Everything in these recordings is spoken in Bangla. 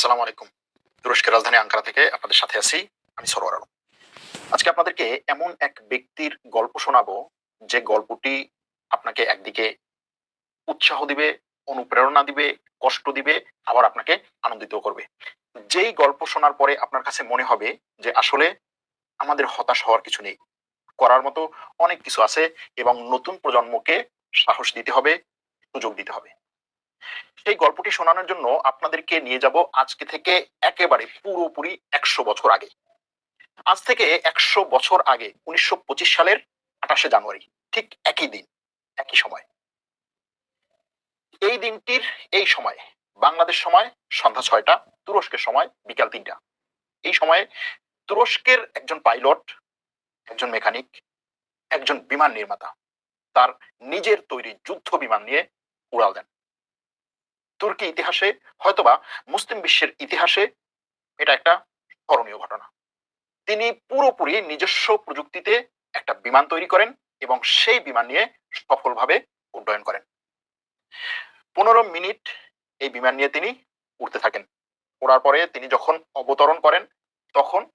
আসসালামু আলাইকুম। তুরস্কের রাজধানী আঙ্কারা থেকে আপনাদের সাথে আছি আমি সরোয়ার আলম। আজকে আপনাদেরকে এমন এক ব্যক্তির গল্প শোনাবো যে গল্পটি আপনাকে একদিকে উৎসাহ দিবে, অনুপ্রেরণা দিবে, কষ্ট দিবে, আবার আপনাকে আনন্দিত করবে। যেই গল্প শোনার পরে আপনার কাছে মনে হবে যে আসলে আমাদের হতাশ হওয়ার কিছু নেই। করার মতো অনেক কিছু আছে এবং নতুন প্রজন্মকে সাহস দিতে হবে, সুযোগ দিতে হবে। সেই গল্পটি শোনানোর জন্য আপনাদেরকে নিয়ে যাব আজকে থেকে একেবারে পুরোপুরি একশো বছর আগে। আজ থেকে একশো বছর আগে, উনিশশো পঁচিশ সালের আঠাশে জানুয়ারি, ঠিক একই দিন, একই সময়। এই দিনটির এই সময়, বাংলাদেশ সময়, সন্ধ্যা ছয়টা, তুরস্কের সময়, বিকাল তিনটা। এই সময়ে তুরস্কের একজন পাইলট, একজন মেকানিক, একজন বিমান নির্মাতা, তার নিজের তৈরি যুদ্ধ বিমান নিয়ে উড়াল দেন। তুর্কি ইতিহাসে হয়তোবা মুসলিম বিশ্বের ইতিহাসে এটা একটা স্মরণীয় ঘটনা। তিনি পুরোপুরি নিজস্ব প্রযুক্তিতে একটা বিমান তৈরি করেন এবং সেই বিমান নিয়ে সফলভাবে উড্ডয়ন করেন। পনেরো মিনিট এই বিমান নিয়ে তিনি উড়তে থাকেন। ওড়ার পরে তিনি যখন অবতরণ করেন, তখন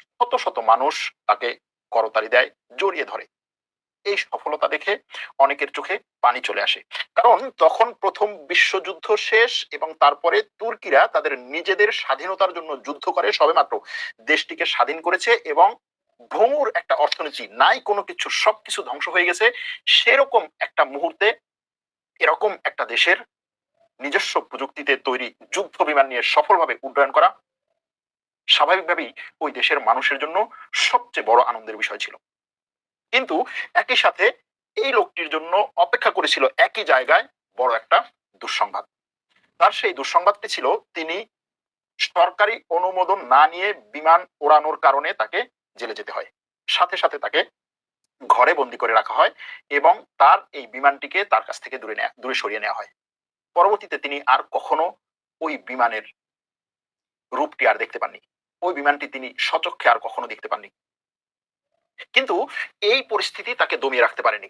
শত শত মানুষ তাকে করতালি দেয়, জড়িয়ে ধরে। এই সফলতা দেখে অনেকের চোখে পানি চলে আসে। কারণ তখন প্রথম বিশ্বযুদ্ধ শেষ এবং তারপরে তুর্কিরা তাদের নিজেদের স্বাধীনতার জন্য যুদ্ধ করে সবেমাত্র। দেশটিকে স্বাধীন করেছে এবং ভঙ্গুর একটা অর্থনীতি, নাই কোনো কিছু, সবকিছু ধ্বংস হয়ে গেছে। সেরকম একটা মুহূর্তে এরকম একটা দেশের নিজস্ব প্রযুক্তিতে তৈরি যুদ্ধ বিমান নিয়ে সফলভাবে উড্ডয়ন করা স্বাভাবিকভাবেই ওই দেশের মানুষের জন্য সবচেয়ে বড় আনন্দের বিষয় ছিল। কিন্তু একই সাথে এই লোকটির জন্য অপেক্ষা করেছিল একই জায়গায় বড় একটা দুঃসংবাদ। তার সেই দুঃসংবাদটি ছিল, তিনি সরকারি অনুমোদন না নিয়ে বিমান ওড়ানোর কারণে তাকে জেলে যেতে হয়। সাথে সাথে তাকে ঘরে বন্দি করে রাখা হয় এবং তার এই বিমানটিকে তার কাছ থেকে দূরে নেয়া, দূরে সরিয়ে নেওয়া হয়। পরবর্তীতে তিনি আর কখনো ওই বিমানের রূপটি আর দেখতে পাননি। ওই বিমানটি তিনি সচক্ষে আর কখনো দেখতে পাননি। কিন্তু এই পরিস্থিতি তাকে দমিয়ে রাখতে পারেনি।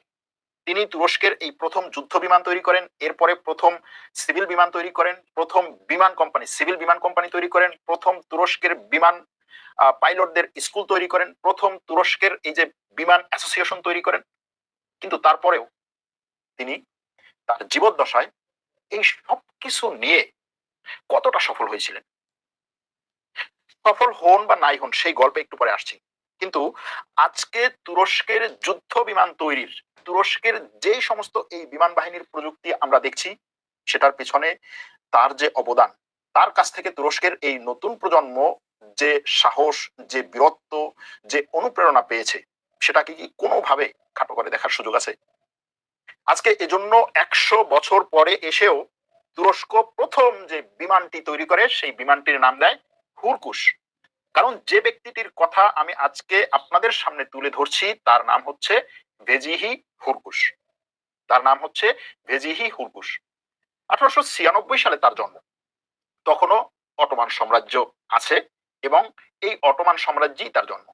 তিনি তুরস্কের এই প্রথম যুদ্ধ বিমান তৈরি করেন, এরপরে প্রথম সিভিল বিমান তৈরি করেন, প্রথম বিমান কোম্পানি, সিভিল বিমান কোম্পানি তৈরি করেন, প্রথম তুরস্কের বিমান পাইলটদের স্কুল তৈরি করেন, প্রথম তুরস্কের এই যে বিমান অ্যাসোসিয়েশন তৈরি করেন। কিন্তু তারপরেও তিনি তার জীবদ্দশায় এই সব কিছু নিয়ে কতটা সফল হয়েছিলেন? সফল হন বা নাই হন সেই গল্পে একটু পরে আসছি। কিন্তু আজকে তুরস্কের যুদ্ধ বিমান তৈরির, তুরস্কের যেই সমস্ত এই বিমান বাহিনীর প্রযুক্তি আমরা দেখছি, সেটার পিছনে তার যে অবদান, তার কাছ থেকে তুরস্কের এই নতুন প্রজন্ম যে সাহস, যে বীরত্ব, যে অনুপ্রেরণা পেয়েছে, সেটাকে কি কোনোভাবে খাটো করে দেখার সুযোগ আছে? আজকে এজন্য একশো বছর পরে এসেও তুরস্ক প্রথম যে বিমানটি তৈরি করে, সেই বিমানটির নাম দেয় হুরকুশ। কারণ যে ব্যক্তিটির কথা আমি আজকে আপনাদের সামনে তুলে ধরছি, তার নাম হচ্ছে ভেজিহি হুরকুশ। তার নাম হচ্ছে ভেজিহি হুরকুশ। আঠারোশো ছিয়ানব্বই সালে তার জন্ম। তখনও অটোমান সাম্রাজ্য আছে এবং এই অটোমান সাম্রাজ্যই তার জন্ম।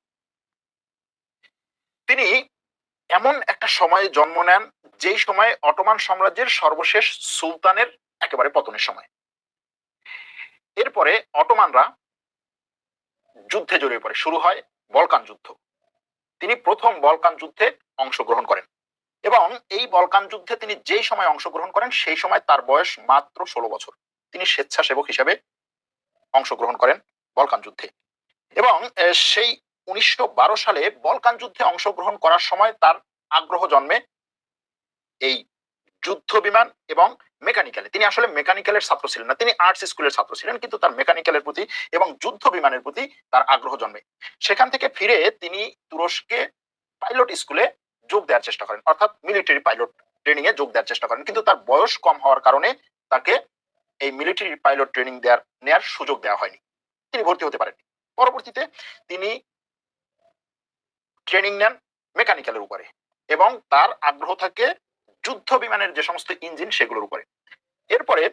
তিনি এমন একটা সময়ে জন্ম নেন, যেই সময়ে অটোমান সাম্রাজ্যের সর্বশেষ সুলতানের একেবারে পতনের সময়। এরপরে অটোমানরা যুদ্ধে জড়িয়ে পড়ে। শুরু হয় বলকান যুদ্ধ। তিনি প্রথম বলকান যুদ্ধে অংশগ্রহণ করেন এবং এই বলকান যুদ্ধে তিনি যেই সময় অংশগ্রহণ করেন, সেই সময় তার বয়স মাত্র ষোলো বছর। তিনি স্বেচ্ছাসেবক হিসেবে অংশগ্রহণ করেন বলকান যুদ্ধে। এবং সেই উনিশশো বারো সালে বলকান যুদ্ধে অংশগ্রহণ করার সময় তার আগ্রহ জন্মে এই যুদ্ধ বিমান এবং মেকানিক্যালে তিনি আসলে মেকানিক্যালের ছাত্র ছিলেন না। তিনি আর্টস স্কুলের ছাত্র ছিলেন, কিন্তু তার মেকানিক্যালের প্রতি এবং যুদ্ধ বিমানের প্রতি তার আগ্রহ জন্মে। সেখান থেকে ফিরে তিনি তুরস্কে পাইলট স্কুলে যোগ দেওয়ার চেষ্টা করেন। অর্থাৎ মিলিটারি পাইলট ট্রেনিং এ যোগ দেওয়ার চেষ্টা করেন। কিন্তু তার বয়স কম হওয়ার কারণে তাকে এই মিলিটারি পাইলট ট্রেনিং দেওয়ার নেওয়ার সুযোগ দেওয়া হয়নি। তিনি ভর্তি হতে পারেননি। পরবর্তীতে তিনি ট্রেনিং নেন মেকানিক্যালের উপরে এবং তার আগ্রহ থাকে যুদ্ধ বিমানের যে সমস্ত ইঞ্জিন সেগুলোর উপরে। এরপরে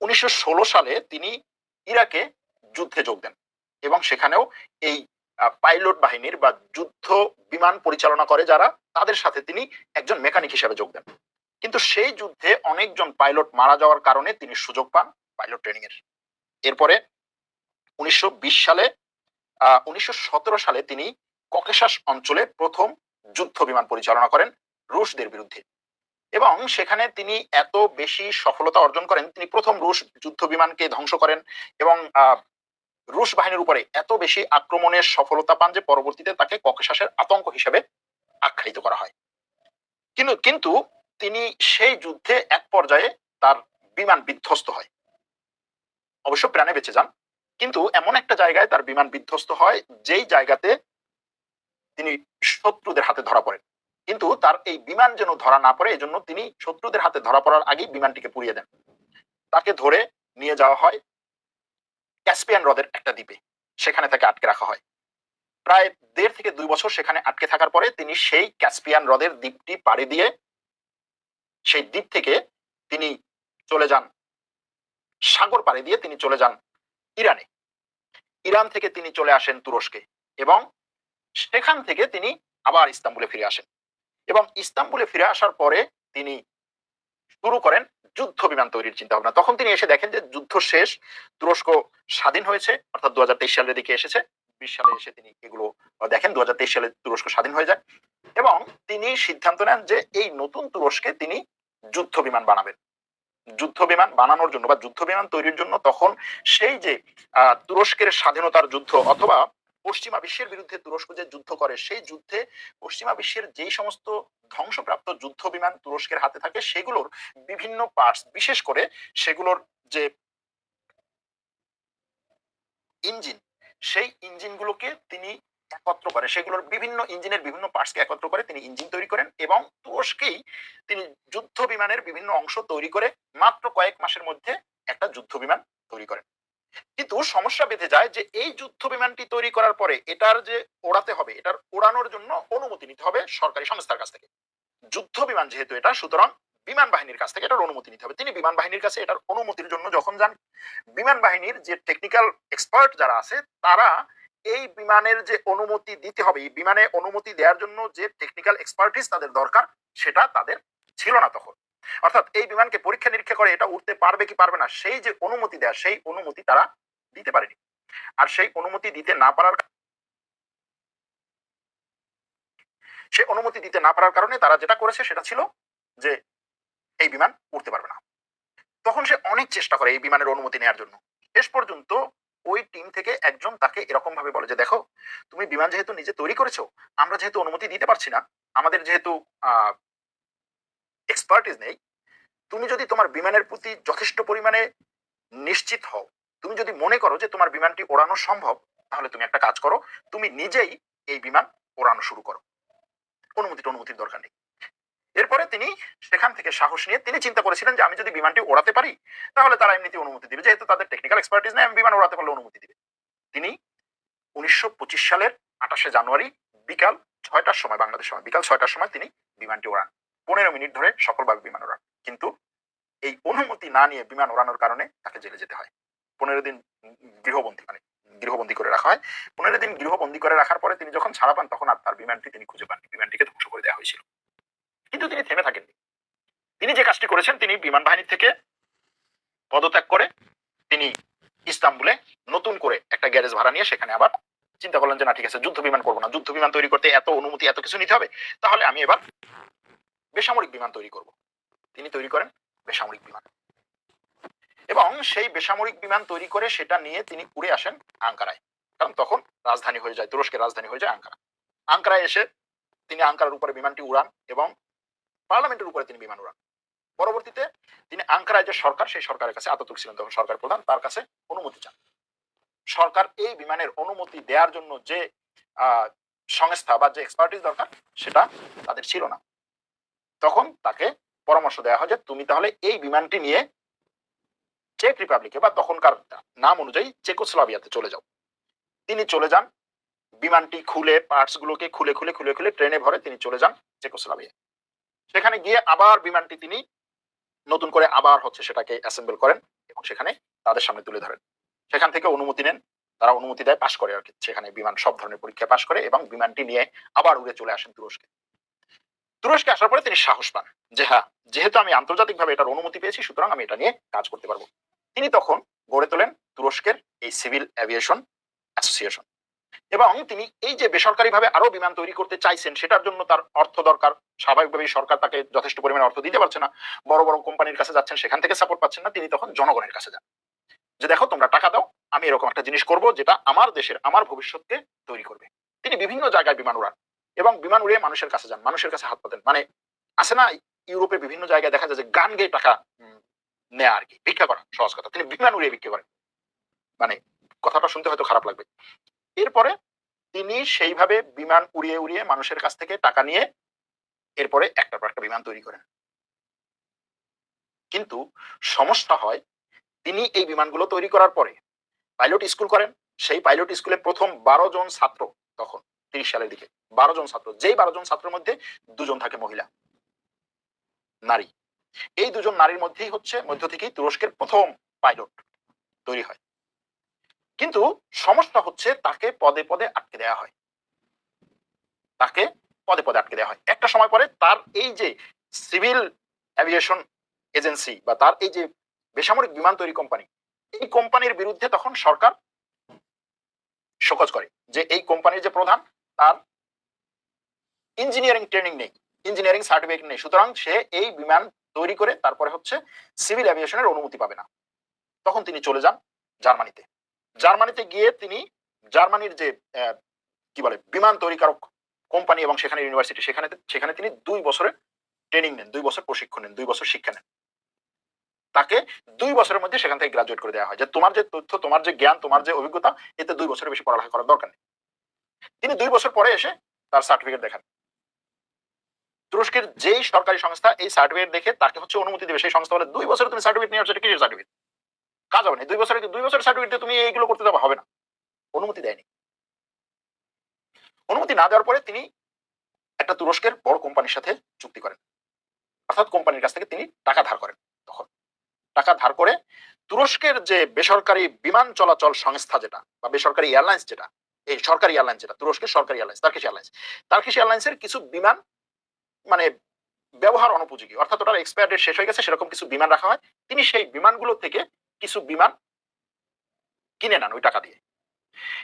উনিশশো ষোলো সালে তিনি ইরাকে যুদ্ধে যোগ দেন এবং সেখানেও এই পাইলট বাহিনীর বা যুদ্ধ বিমান পরিচালনা করে যারা, তাদের সাথে তিনি একজন মেকানিক হিসেবে যোগ দেন। কিন্তু সেই যুদ্ধে অনেকজন পাইলট মারা যাওয়ার কারণে তিনি সুযোগ পান পাইলট ট্রেনিং এর এরপরে উনিশশো বিশ সালে উনিশশো সতেরো সালে তিনি ককেশাস অঞ্চলে প্রথম যুদ্ধ বিমান পরিচালনা করেন রুশদের বিরুদ্ধে। এবং সেখানে তিনি এত বেশি সফলতা অর্জন করেন, তিনি প্রথম রুশ যুদ্ধ বিমানকে ধ্বংস করেন এবং রুশ বাহিনীর উপরে এত বেশি আক্রমণের সফলতা পান যে পরবর্তীতে তাকে ককেশাসের আতঙ্ক হিসেবে আখ্যায়িত করা হয়। কিন্তু কিন্তু তিনি সেই যুদ্ধে এক পর্যায়ে তার বিমান বিধ্বস্ত হয়। অবশ্য প্রাণে বেঁচে যান, কিন্তু এমন একটা জায়গায় তার বিমান বিধ্বস্ত হয় যেই জায়গাতে তিনি শত্রুদের হাতে ধরা পড়েন। কিন্তু তার এই বিমান যেন ধরা না পড়ে, এজন্য তিনি শত্রুদের হাতে ধরা পড়ার আগেই বিমানটিকে পুড়িয়ে দেন। তাকে ধরে নিয়ে যাওয়া হয় ক্যাসপিয়ান হ্রদের একটা দ্বীপে। সেখানে তাকে আটকে রাখা হয়। প্রায় দেড় থেকে দুই বছর সেখানে আটকে থাকার পরে তিনি সেই ক্যাসপিয়ান হ্রদের দ্বীপটি পাড়ি দিয়ে সেই দ্বীপ থেকে তিনি চলে যান, সাগর পাড়ি দিয়ে তিনি চলে যান ইরানে। ইরান থেকে তিনি চলে আসেন তুরস্কে এবং সেখান থেকে তিনি আবার ইস্তাম্বুলে ফিরে আসেন। এবং ইস্তাম্বুলে ফিরে আসার পরে তিনি শুরু করেন যুদ্ধ বিমান তৈরির চিন্তা ভাবনা তখন তিনি এসে দেখেন যে যুদ্ধ শেষ, তুরস্ক স্বাধীন হয়েছে, অর্থাৎ দু সালের দিকে এসেছে। বিশ সালে এসে তিনি এগুলো দেখেন দু হাজার তেইশ সালে তুরস্ক স্বাধীন হয়ে যায়। এবং তিনি সিদ্ধান্ত নেন যে এই নতুন তুরস্কে তিনি যুদ্ধ বিমান বানাবেন। যুদ্ধ বিমান বানানোর জন্য বা যুদ্ধ বিমান তৈরির জন্য তখন সেই যে তুরস্কের স্বাধীনতার যুদ্ধ অথবা পশ্চিমা বিশ্বের বিরুদ্ধে তুরস্ক যে যুদ্ধ করে, সেই যুদ্ধে পশ্চিমা বিশ্বের যেই সমস্ত ধ্বংসপ্রাপ্ত যুদ্ধ বিমান তুরস্কের হাতে থাকে, সেগুলোর বিভিন্ন পার্টস বিশেষ করে সেগুলোর যে ইঞ্জিন সেই ইঞ্জিনগুলোকে তিনি একত্র করে, সেগুলোর বিভিন্ন ইঞ্জিনের বিভিন্ন পার্টসকে একত্র করে তিনি ইঞ্জিন তৈরি করেন এবং তুরস্কেই তিনি যুদ্ধ বিমানের বিভিন্ন অংশ তৈরি করে মাত্র কয়েক মাসের মধ্যে একটা যুদ্ধ বিমান তৈরি করেন। কিন্তু সমস্যা বেঁধে যায় যে এই যুদ্ধ বিমানটি তৈরি করার পরে এটার যে ওড়াতে হবে, এটার ওড়ানোর জন্য অনুমতি নিতে হবে সরকারি সংস্থার কাছ থেকে। যুদ্ধ বিমান যেহেতু এটা, সুতরাং বিমান বাহিনীর কাছ থেকে এটার অনুমতি নিতে হবে। তিনি বিমান বাহিনীর কাছে এটার অনুমতির জন্য যখন যান, বিমান বাহিনীর যে টেকনিক্যাল এক্সপার্ট যারা আছে, তারা এই বিমানের যে অনুমতি দিতে হবে, এই বিমানে অনুমতি দেওয়ার জন্য যে টেকনিক্যাল এক্সপার্টিস তাদের দরকার, সেটা তাদের ছিল না তখন। অর্থাৎ এই বিমানকে পরীক্ষা নিরীক্ষা করে এটা উঠতে পারবে কি পারবে না, সেই যে অনুমতি দেয়া, সেই অনুমতি তারা দিতে পারেনি। আর সেই অনুমতি দিতে না পারার সে অনুমতি দিতে না পারার কারণে তারা যেটা করেছে সেটা ছিল যে এই বিমান উঠতে পারবে না। তখন সে অনেক চেষ্টা করে এই বিমানের অনুমতি নেওয়ার জন্য। শেষ পর্যন্ত ওই টিম থেকে একজন তাকে এরকম ভাবে বলে যে, দেখো, তুমি বিমান যেহেতু নিজে তৈরি করেছ, আমরা যেহেতু অনুমতি দিতে পারছি না, আমাদের যেহেতু এক্সপার্টিস নেই, তুমি যদি তোমার বিমানের প্রতি যথেষ্ট পরিমাণে নিশ্চিত হও, তুমি যদি মনে করো যে তোমার বিমানটি ওড়ানো সম্ভব, তাহলে তুমি একটা কাজ করো, তুমি নিজেই এই বিমান ওড়ানো শুরু করো। অনুমতি অনুমতির দরকার নেই। এরপরে তিনি সেখান থেকে সাহস নিয়ে তিনি চিন্তা করেছিলেন যে আমি যদি বিমানটি ওড়াতে পারি, তাহলে তারা এমনিতে অনুমতি দিবে। যেহেতু তাদের টেকনিক্যাল এক্সপার্টিস নেই, আমি বিমান ওড়াতে পারলে অনুমতি দিবে। তিনি উনিশশো পঁচিশ সালের আঠাশে জানুয়ারি বিকাল ছয়টার সময়, বাংলাদেশ সময়, বিকাল ছয়টার সময় তিনি বিমানটি ওড়ান। পনেরো মিনিট ধরে সফলভাবে বিমান ওড়ান। কিন্তু এই অনুমতি না নিয়ে বিমান ওড়ানোর কারণে তাকে জেলে যেতে হয়। পনেরো দিন গৃহবন্দী মানে গৃহবন্দী করে রাখা হয়। পনেরো দিন গৃহবন্দী করে রাখার পরে তিনি যখন ছাড়া পান, তখন আর তার বিমানটি তিনি খুঁজে পাননি। বিমানটিকে ধ্বংস করে দেওয়া হয়েছিল। কিন্তু তিনি থেমে থাকেননি। তিনি যে কাজটি করেছেন, তিনি বিমান বাহিনী থেকে পদত্যাগ করে তিনি ইস্তাম্বুলে নতুন করে একটা গ্যারেজ ভাড়া নিয়ে সেখানে আবার চিন্তা করলেন যে, না, ঠিক আছে, যুদ্ধ বিমান করব না। যুদ্ধ বিমান তৈরি করতে এত অনুমতি, এত কিছু নিতে হবে। তাহলে আমি এবার বেসামরিক বিমান তৈরি করব। তিনি তৈরি করেন বেসামরিক বিমান। এবং সেই বেসামরিক বিমান তৈরি করে সেটা নিয়ে তিনি উড়ে আসেন আঙ্কারায়। কারণ তখন রাজধানী হয়ে যায়, তুরস্কের রাজধানী হয়ে যায় আঙ্কারা। আঙ্কারায় এসে তিনি আঙ্কারার উপরে বিমানটি উড়ান এবং পার্লামেন্টের উপরে তিনি বিমান উড়ান। পরবর্তীতে তিনি আঙ্কারায় যে সরকার, সেই সরকারের কাছে আততুক ছিলেন তখন সরকার প্রধান, তার কাছে অনুমতি চান। সরকার এই বিমানের অনুমতি দেওয়ার জন্য যে সংস্থা বা যে এক্সপার্টিস দরকার, সেটা তাদের ছিল না। তখন তাকে পরামর্শ দেওয়া হয় যে তুমি তাহলে এই বিমানটি নিয়ে চেক রিপাবলিকে বা তখনকার নাম অনুযায়ী চেকোস্লাভিয়াতে চলে যাও। তিনি চলে যান, বিমানটি খুলে পার্টস গুলোকে খুলে খুলে খুলে খুলে ট্রেনে ভরে তিনি চলে যান চেকোস্লাভিয়া সেখানে গিয়ে আবার বিমানটি তিনি নতুন করে আবার হচ্ছে সেটাকে অ্যাসেম্বল করেন এবং সেখানে তাদের সামনে তুলে ধরেন। সেখান থেকে অনুমতি নেন, তারা অনুমতি দেয় পাশ করে আর কি। সেখানে বিমান সব ধরনের পরীক্ষা পাশ করে এবং বিমানটি নিয়ে আবার উড়ে চলে আসেন তুরস্কে। তুরস্কে আসার পরে তিনি সাহস পান যে হ্যাঁ যেহেতু আমি আন্তর্জাতিকভাবে এটার অনুমতি পেয়েছি, সুতরাং আমি এটা নিয়ে কাজ করতে পারব। তিনি তখন গড়ে তোলেন তুরস্কের এই সিভিল অ্যাভিয়েশন অ্যাসোসিয়েশন। এবং তিনি এই যে বেসরকারিভাবে আরও বিমান তৈরি করতে চাইছেন, সেটার জন্য তার অর্থ দরকার। স্বাভাবিকভাবেই সরকার তাকে যথেষ্ট পরিমাণে অর্থ দিতে পারছে না। বড় বড় কোম্পানির কাছে যাচ্ছেন, সেখান থেকে সাপোর্ট পাচ্ছেন না। তিনি তখন জনগণের কাছে যান। যে, দেখো, তোমরা টাকা দাও, আমি এরকম একটা জিনিস করব, যেটা আমার দেশের, আমার ভবিষ্যৎকে তৈরি করবে। তিনি বিভিন্ন জায়গায় বিমান উড়ান। এবং বিমান উড়িয়ে মানুষের কাছে যান, মানুষের কাছে হাত পাতেন। মানে আছে না, ইউরোপের বিভিন্ন জায়গায় দেখা যায় যে গান গেয়ে টাকা নেয়া আর কি, ভিক্ষা করা, সহজ কথা। তিনি বিমান উড়িয়ে ভিক্ষা করেন। মানে কথাটা শুনতে হয়তো খারাপ লাগবে। এরপরে তিনি সেইভাবে বিমান উড়িয়ে উড়িয়ে মানুষের কাছ থেকে টাকা নিয়ে এরপরে একটা একটা বিমান তৈরি করেন। কিন্তু সমস্যা হয়, তিনি এই বিমানগুলো তৈরি করার পরে পাইলট স্কুল করেন। সেই পাইলট স্কুলে প্রথম বারো জন ছাত্র তখন, তিরিশ সালের দিকে। বারো জন ছাত্র, যেই বারো জন ছাত্রের মধ্যে দুজন থাকে মহিলা, নারী। এই দুজন নারীর মধ্যেই হচ্ছে মধ্য থেকেই তুরস্কের প্রথম পাইলট তৈরি হয়। কিন্তু সমস্যা হচ্ছে তাকে পদে পদে আটকে দেওয়া হয়। তাকে পদে পদে আটকে দেওয়া হয়। একটা সময় পরে তার এই যে সিভিল অ্যাভিয়েশন এজেন্সি বা তার এই যে বেসামরিক বিমান তৈরি কোম্পানি, এই কোম্পানির বিরুদ্ধে তখন সরকার শোকজ করে যে এই কোম্পানির যে প্রধান, তার ইঞ্জিনিয়ারিং ট্রেনিং নেই ইঞ্জিনিয়ারিং সার্টিফিকেট নেই। সুতরাং সে এই বিমান তৈরি করে তারপরে হচ্ছে সিভিল অ্যাভিয়েশনের অনুমতি পাবে না। তখন তিনি চলে যান জার্মানিতে। জার্মানিতে গিয়ে তিনি জার্মানির যে কি বলে, বিমান তৈরিকারক কোম্পানি এবং সেখানে ইউনিভার্সিটি সেখানে সেখানে তিনি দুই বছরের ট্রেনিং নেন, দুই বছর প্রশিক্ষণ নেন, দুই বছর শিক্ষা নেন। তাকে দুই বছরের মধ্যে সেখান থেকে গ্রাজুয়েট করে দেওয়া হয়। যে তোমার যে তথ্য, তোমার যে জ্ঞান, তোমার যে অভিজ্ঞতা, এতে দুই বছরের বেশি পড়ালেখা করার দরকার নেই। তিনি দুই বছর পরে এসে তার সার্টিফিকেট দেখান। তুরস্কের যেই সরকারি সংস্থা, এই সার্টিফিকেট দেখে তাকে হচ্ছে অনুমতি দেবে। সেই সংস্থা বলে, দুই বছরে তুমি সার্টিফিকেট নিয়ে আসছো কিসের সার্টিফিকেট কাজ হবে না। দুই বছরে দুই বছরের সার্টিফিকেট দিয়ে তুমি এইগুলো করতে দেওয়া হবে না। অনুমতি দেয়নি। অনুমতি না দেওয়ার পরে তিনি একটা তুরস্কের বড় কোম্পানির সাথে চুক্তি করেন। অর্থাৎ কোম্পানির কাছ থেকে তিনি টাকা ধার করেন তখন। টাকা ধার করে তুরস্কের যে বেসরকারি বিমান চলাচল সংস্থা যেটা, বা বেসরকারি এয়ারলাইন্স যেটা, এই সরকারি এয়ারলাইন্স যেটা, তুরস্কের সরকারি এয়ারলাইন্স, তার্কিশ এয়ারলাইন্স, তার্কিশ এয়ারলাইন্সের কিছু বিমান মানে ব্যবহার অনুপযোগী। অর্থাৎ ওটার এক্সপায়ার ডেট শেষ হয়ে গেছে, সেরকম কিছু বিমান রাখা হয়। তিনি সেই বিমানগুলো থেকে কিছু বিমান কিনে নেন ওই টাকা দিয়ে।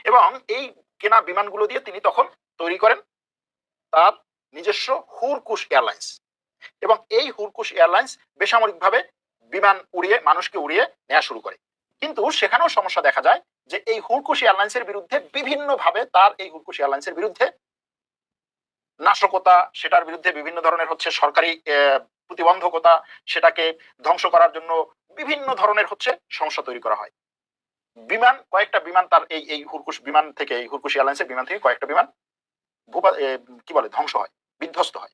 এবং এই কেনা বিমানগুলো দিয়ে তিনি তখন তৈরি করেন তার নিজস্ব হুরকুশ এয়ারলাইন্স। এবং এই হুরকুশ এয়ারলাইন্স বেসামরিকভাবে বিমান উড়িয়ে, মানুষকে উড়িয়ে নেওয়া শুরু করে। কিন্তু সেখানেও সমস্যা দেখা যায় যে এই হুরকুশ এয়ারলাইন্সের বিরুদ্ধে বিভিন্নভাবে তার এই হুরকুশ এয়ারলাইন্সের বিরুদ্ধে নাশকতা, সেটার বিরুদ্ধে বিভিন্ন ধরনের হচ্ছে সরকারি প্রতিবন্ধকতা, সেটাকে ধ্বংস করার জন্য বিভিন্ন ধরনের হচ্ছে সমস্যা তৈরি করা হয়। বিমান, কয়েকটা বিমান তার এই এই হুরকুশ বিমান থেকে, এই হুরকুশ এয়ারলাইন্সের বিমান থেকে কয়েকটা বিমান ভূপা কি বলে, ধ্বংস হয়, বিধ্বস্ত হয়।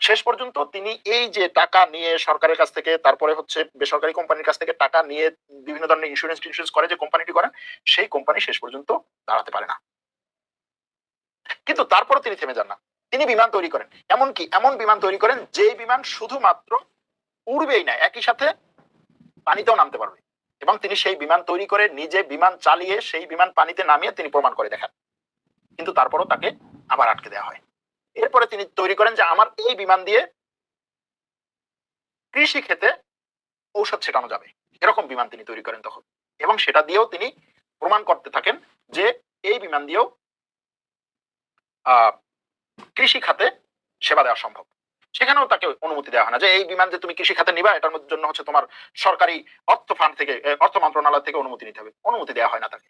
শেষ পর্যন্ত তিনি এই যে টাকা নিয়ে সরকারের কাছ থেকে, তারপরে হচ্ছে বেসরকারি কোম্পানির কাছ থেকে টাকা নিয়ে বিভিন্ন ধরনের ইন্স্যুরেন্স টিন্স্যুরেন্স করে যে কোম্পানিটি করেন, সেই কোম্পানি শেষ পর্যন্ত দাঁড়াতে পারে না। কিন্তু তারপরে তিনি থেমে যান না। তিনি বিমান তৈরি করেন। এমনকি এমন বিমান তৈরি করেন যে বিমান শুধুমাত্র উড়বেই না, একই সাথে পানিতেও নামতে পারবে। এবং তিনি সেই বিমান তৈরি করে নিজে বিমান চালিয়ে সেই বিমান পানিতে নামিয়ে তিনি প্রমাণ করে দেখান। কিন্তু তারপরও তাকে আবার আটকে দেওয়া হয়। এরপরে তিনি তৈরি করেন যে, আমার এই বিমান দিয়ে কৃষি ক্ষেতে ঔষধ ছেটানো যাবে। এরকম বিমান তিনি তৈরি করেন তখন। এবং সেটা দিয়েও তিনি প্রমাণ করতে থাকেন যে, এই বিমান দিয়েও কৃষি খাতে সেবা দেওয়া সম্ভব। সেখানেও তাকে অনুমতি দেওয়া হয় না যে, এই বিমান যে তুমি কৃষি খাতে নিবা, এটার মধ্যে জন্য হচ্ছে তোমার সরকারি অর্থ ফান্ড থেকে অর্থ মন্ত্রণালয় থেকে অনুমতি নিতে হবে। অনুমতি দেওয়া হয় না তাকে।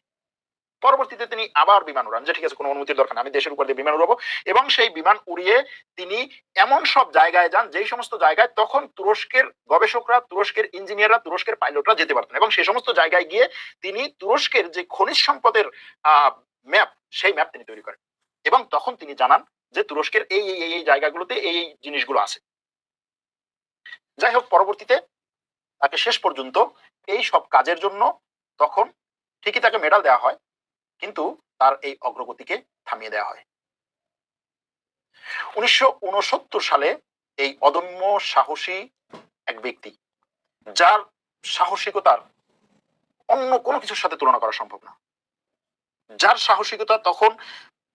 পরবর্তীতে তিনি আবার বিমান উড়ান যে, ঠিক আছে, কোনো অনুমতির দরকার আমি দেশের উপর দিয়ে বিমান উড়াবো। এবং সেই বিমান উড়িয়ে তিনি এমন সব জায়গায় যান, যেই সমস্ত জায়গায় তখন তুরস্কের গবেষকরা, তুরস্কের ইঞ্জিনিয়াররা, তুরস্কের পাইলটরা যেতে পারতেন এবং সেই সমস্ত জায়গায় গিয়ে তিনি তুরস্কের যে খনিজ সম্পদের ম্যাপ, সেই ম্যাপ তিনি তৈরি করেন। এবং তখন তিনি জানান যে তুরস্কের এই এই এই জায়গাগুলোতে এই এই জিনিসগুলো আছে। যাই হোক পরবর্তীতে তাকে শেষ পর্যন্ত এই সব কাজের জন্য তখন ঠিকই তাকে মেডাল দেওয়া হয়, কিন্তু তার এই অগ্রগতিকে থামিয়ে দেওয়া হয়। উনিশশো উনসত্তর সালে এই অদম্য সাহসী এক ব্যক্তি, যার সাহসিকতার অন্য কোনো কিছুর সাথে তুলনা করা সম্ভব না। যার সাহসিকতা তখন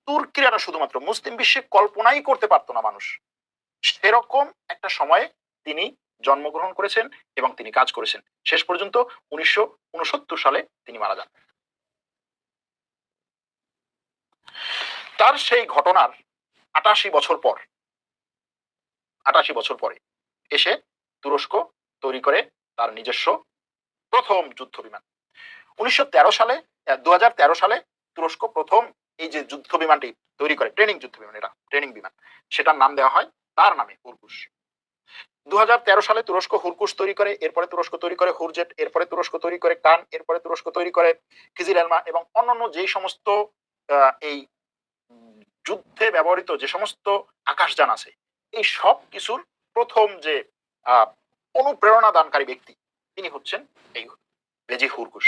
তুর্কিরা শুধুমাত্র মুসলিম বিশ্বে কল্পনাই করতে পারতো না মানুষ। সেরকম একটা সময়ে তিনি জন্মগ্রহণ করেছেন এবং তিনি কাজ করেছেন। শেষ পর্যন্ত উনিশশো উনসত্তর সালে তিনি মারা যান। তার সেই ঘটনার আটাশি বছর পর, আটাশি বছর পরে এসে তুরস্ক তৈরি করে তার নিজস্ব প্রথম যুদ্ধ বিমান উনিশশো তেরো সালে দু হাজার তেরো সালে তুরস্ক প্রথম এই যে যুদ্ধ বিমানটি তৈরি করে ট্রেনিং যুদ্ধ বিমান এটা ট্রেনিং বিমান, সেটার নাম দেওয়া হয় তার নামে হুরকুশ। দু হাজার তেরো সালে তুরস্ক হুরকুশ তৈরি করে, এরপরে তুরস্ক তৈরি করে হুরজেট, এরপরে তুরস্ক তৈরি করে কান, এরপরে তুরস্ক তৈরি করে খিজির এলমা এবং অন্যান্য যেই সমস্ত এই যুদ্ধে ব্যবহৃত যে সমস্ত আকাশযান আছে, এই সব কিছুর প্রথম যে অনুপ্রেরণা দানকারী ব্যক্তি তিনি হচ্ছেন এই বেজি হুরকুশ।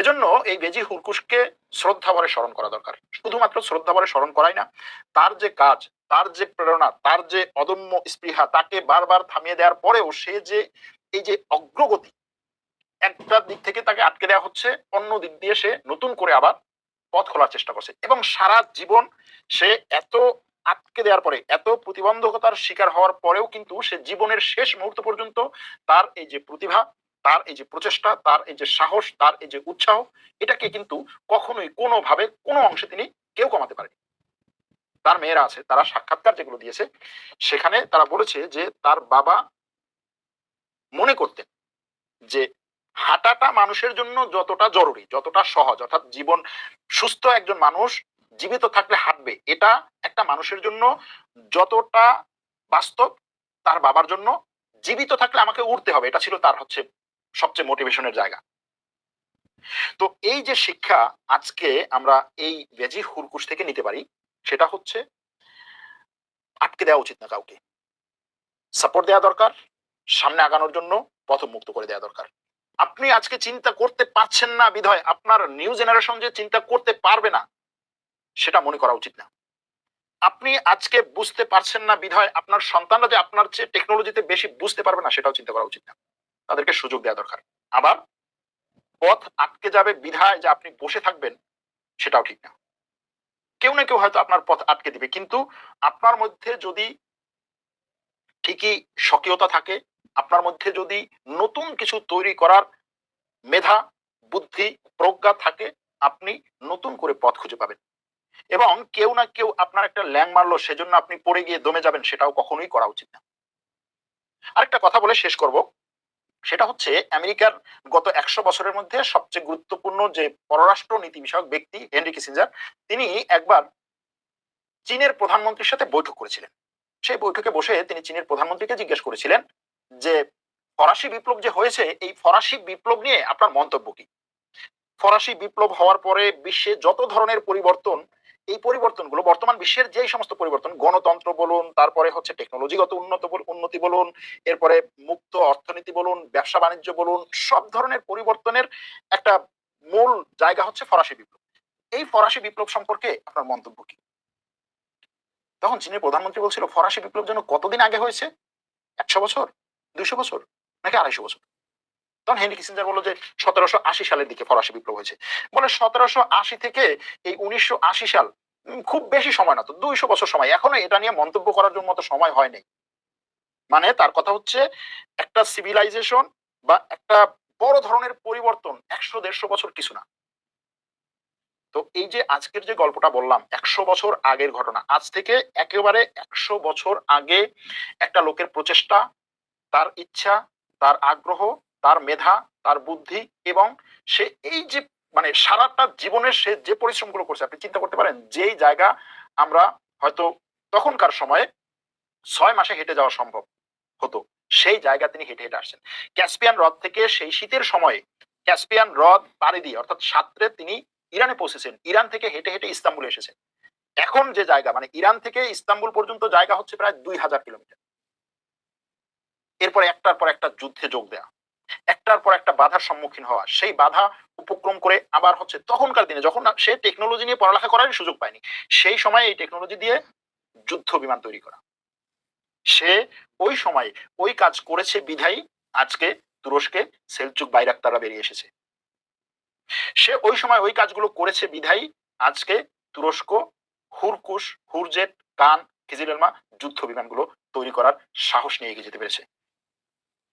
এজন্য এই বেজি হুরকুশকে শ্রদ্ধা ভরে স্মরণ করা দরকার। শুধুমাত্র শ্রদ্ধা ভরে স্মরণ করাই না, তার যে কাজ, তার যে প্রেরণা, তার যে অদম্য স্পৃহা, তাকে বারবার থামিয়ে দেওয়ার পরেও সে যে এই যে অগ্রগতি, একটা দিক থেকে তাকে আটকে দেওয়া হচ্ছে, অন্য দিক দিয়ে সে নতুন করে আবার পথ খোলার চেষ্টা করছে। এবং সারা জীবন সে এত আটকে দেওয়ার পরে, এত প্রতিবন্ধকতার শিকার হওয়ার পরেও কিন্তু সে জীবনের শেষ মুহূর্ত পর্যন্ত তার এই যে প্রতিভা তার এই যে প্রচেষ্টা, তার এই যে সাহস, তার এই যে উৎসাহ, এটাকে কিন্তু কখনোই কোনোভাবে কোনো অংশে তিনি কেউ কমাতে পারেনি। তার মেয়েরা আছে, তারা সাক্ষাৎকার যেগুলো দিয়েছে, সেখানে তারা বলেছে যে তার বাবা মনে করতেন যে হাঁটাটা মানুষের জন্য যতটা জরুরি, যতটা সহজ, অর্থাৎ জীবন সুস্থ একজন মানুষ, জীবিত থাকলে হাঁটবে, এটা একটা মানুষের জন্য যতটা বাস্তব, তার বাবার জন্য জীবিত থাকলে আমাকে উঠতে হবে, এটা ছিল তার হচ্ছে সবচেয়ে মোটিভেশনের জায়গা। তো এই যে শিক্ষা আজকে আমরা এই বেজি হুরকুশ থেকে নিতে পারি, সেটা হচ্ছে আটকে দেওয়া উচিত না কাউকে। সাপোর্ট দেওয়া দরকার, সামনে আগানোর জন্য পথ মুক্ত করে দেওয়া দরকার। আপনি আজকে চিন্তা করতে পারছেন না, বিধয় আপনার নিউ জেনারেশন যে চিন্তা করতে পারবে না, সেটা মনে করা উচিত না। আপনি আজকে বুঝতে পারছেন না, বিধয় আপনার সন্তানরা যে আপনার চেয়ে টেকনোলজিতে বেশি বুঝতে পারবে না, সেটাও চিন্তা করা উচিত না। তাদেরকে সুযোগ দেওয়া দরকার। আবার পথ আটকে যাবে বিধায় যে আপনি বসে থাকবেন, সেটাও ঠিক না। কেউ না কেউ হয়তো আপনার পথ আটকে দিবে, কিন্তু আপনার মধ্যে যদি ঠিকই স্বকীয়তা থাকে, আপনার মধ্যে যদি নতুন কিছু তৈরি করার মেধা, বুদ্ধি, প্রজ্ঞা থাকে, আপনি নতুন করে পথ খুঁজে পাবেন। এবং কেউ না কেউ আপনার একটা ল্যাং মারলো, সেজন্য আপনি পড়ে গিয়ে দমে যাবেন, সেটাও কখনোই করা উচিত না। আরেকটা কথা বলে শেষ করব। সেটা হচ্ছে আমেরিকার গত একশো বছরের মধ্যে সবচেয়ে গুরুত্বপূর্ণ যে পররাষ্ট্র নীতি বিষয়ক ব্যক্তি হেনরি কিসিঞ্জার, তিনি একবার চীনের প্রধানমন্ত্রীর সাথে বৈঠক করেছিলেন। সেই বৈঠকে বসে তিনি চীনের প্রধানমন্ত্রীকে জিজ্ঞেস করেছিলেন যে, ফরাসি বিপ্লব যে হয়েছে, এই ফরাসি বিপ্লব নিয়ে আপনার মন্তব্য কি? ফরাসি বিপ্লব হওয়ার পরে বিশ্বে যত ধরনের পরিবর্তন এই পরিবর্তনগুলো বর্তমান বিশ্বের যেই সমস্ত পরিবর্তন, গণতন্ত্র বলুন, তারপরে হচ্ছে টেকনোলজিগত উন্নত উন্নতি বলুন, এরপরে মুক্ত অর্থনীতি বলুন, ব্যবসা বাণিজ্য বলুন, সব ধরনের পরিবর্তনের একটা মূল জায়গা হচ্ছে ফরাসি বিপ্লব। এই ফরাসি বিপ্লব সম্পর্কে আপনার মন্তব্য কি? তখন চীনের প্রধানমন্ত্রী বলছিল, ফরাসি বিপ্লব যেন কতদিন আগে হয়েছে? একশো বছর? দুইশো বছর? নাকি আড়াইশো বছর? তখন হেনরি কিসিঞ্জার বলল যে সতেরোশো আশি সালের দিকে ফরাসি বিপ্লব হয়েছে। বলে সতেরোশো আশি থেকে এই উনিশশো আশি সাল খুব বেশি সময় না তো, দুইশো বছর সময়। এখনও এটা নিয়ে মন্তব্য করার জন্য মতো সময় হয়নি মানে তার কথা হচ্ছে একটা সিভিলাইজেশন বা একটা বড় ধরনের পরিবর্তন একশো দেড়শো বছর কিছু না। তো এই যে আজকের যে গল্পটা বললাম, একশো বছর আগের ঘটনা, আজ থেকে একেবারে একশো বছর আগে একটা লোকের প্রচেষ্টা, তার ইচ্ছা, তার আগ্রহ তার মেধা, তার বুদ্ধি এবং সে এই যে মানে সারাটা জীবনের সে যে পরিশ্রমগুলো করছে, আপনি চিন্তা করতে পারেন, যেই জায়গা আমরা হয়তো তখনকার সময়ে ছয় মাসে হেঁটে যাওয়া সম্ভব হতো, সেই জায়গা তিনি হেঁটে হেঁটে আসছেন। ক্যাসপিয়ান হ্রদ থেকে সেই শীতের সময়ে ক্যাসপিয়ান হ্রদ পাড়ি দিয়ে, অর্থাৎ সাত্রে তিনি ইরানে পৌঁছেছেন, ইরান থেকে হেঁটে হেঁটে ইস্তাম্বুলে এসেছেন। এখন যে জায়গা মানে ইরান থেকে ইস্তাম্বুল পর্যন্ত জায়গা হচ্ছে প্রায় দুই হাজার কিলোমিটার। এরপর একটার পর একটা যুদ্ধে যোগ দেয়া। একটার পর একটা বাধার সম্মুখীন হওয়া। সেই বাধা উপক্রম করে আবার হচ্ছে তখনকার দিনে যখন সে টেকনোলজি নিয়ে পড়ালেখা করার সুযোগ পায়নি, সেই সময় এই টেকনোলজি দিয়ে যুদ্ধ বিমান তৈরি করা। সে ওই সময় ওই কাজ করেছে বিধায়ী, আজকে তুরস্কে সেলচুক বাইরাক্তারা বেরিয়ে এসেছে। সে ওই সময় ওই কাজগুলো করেছে বিধায়ী, আজকে তুরস্ক, হুরকুশ, হুরজেট, কান, খিজিলেলমা যুদ্ধ বিমানগুলো তৈরি করার সাহস নিয়ে এগিয়ে যেতে পেরেছে।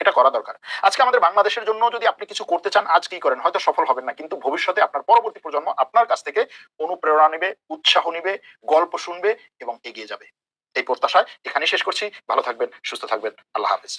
এটা করা দরকার। আজকে আমাদের বাংলাদেশের জন্য যদি আপনি কিছু করতে চান, আজ কি করেন? হয়তো সফল হবেন না, কিন্তু ভবিষ্যতে আপনার পরবর্তী প্রজন্ম আপনার কাছ থেকে অনুপ্রেরণা নেবে, উৎসাহ নিবে, গল্প শুনবে এবং এগিয়ে যাবে। এই প্রত্যাশায় এখানেই শেষ করছি। ভালো থাকবেন, সুস্থ থাকবেন। আল্লাহ হাফেজ।